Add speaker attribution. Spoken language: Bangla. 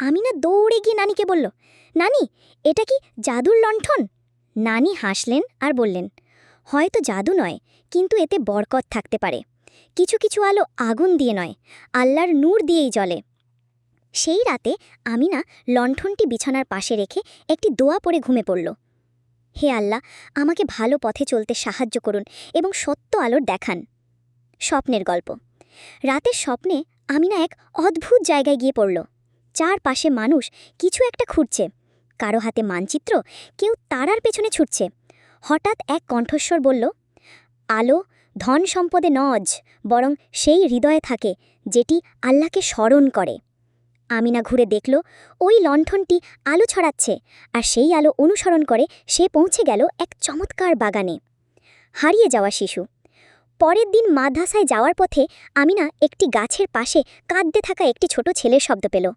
Speaker 1: আমিনা দৌড়ে গিয়ে নানিকে বলল, নানি, এটা কি জাদুর লণ্ঠন? নানি হাসলেন আর বললেন, হয়তো জাদু নয়, কিন্তু এতে বরকত থাকতে পারে। কিছু কিছু আলো আগুন দিয়ে নয়, আল্লাহর নূর দিয়েই জ্বলে। সেই রাতে আমিনা লণ্ঠনটি বিছানার পাশে রেখে একটি দোয়া পড়ে ঘুমে পড়ল। হে আল্লাহ, আমাকে ভালো পথে চলতে সাহায্য করুন এবং সত্য আলোর দেখান। স্বপ্নের গল্প। রাতের স্বপ্নে আমিনা এক অদ্ভুত জায়গায় গিয়ে পড়ল। চারপাশে মানুষ কিছু একটা খুঁড়ছে। কারও হাতে মানচিত্র, কেউ তারার পেছনে ছুটছে। হঠাৎ এক কণ্ঠস্বর বলল, আলো, ধন সম্পদে নজ, বরং সেই হৃদয়ে থাকে, যেটি আল্লাহকে স্মরণ করে। আমিনা ঘুরে দেখল, ওই লণ্ঠনটি আলো ছড়াচ্ছে, আর সেই আলো অনুসরণ করে সে পৌঁছে গেল এক চমৎকার বাগানে। হারিয়ে যাওয়া শিশু। পরের দিন মাদ্রাসায় যাওয়ার পথে আমিনা একটি গাছের পাশে কাঁদতে থাকা একটি ছোট ছেলের শব্দ পেল।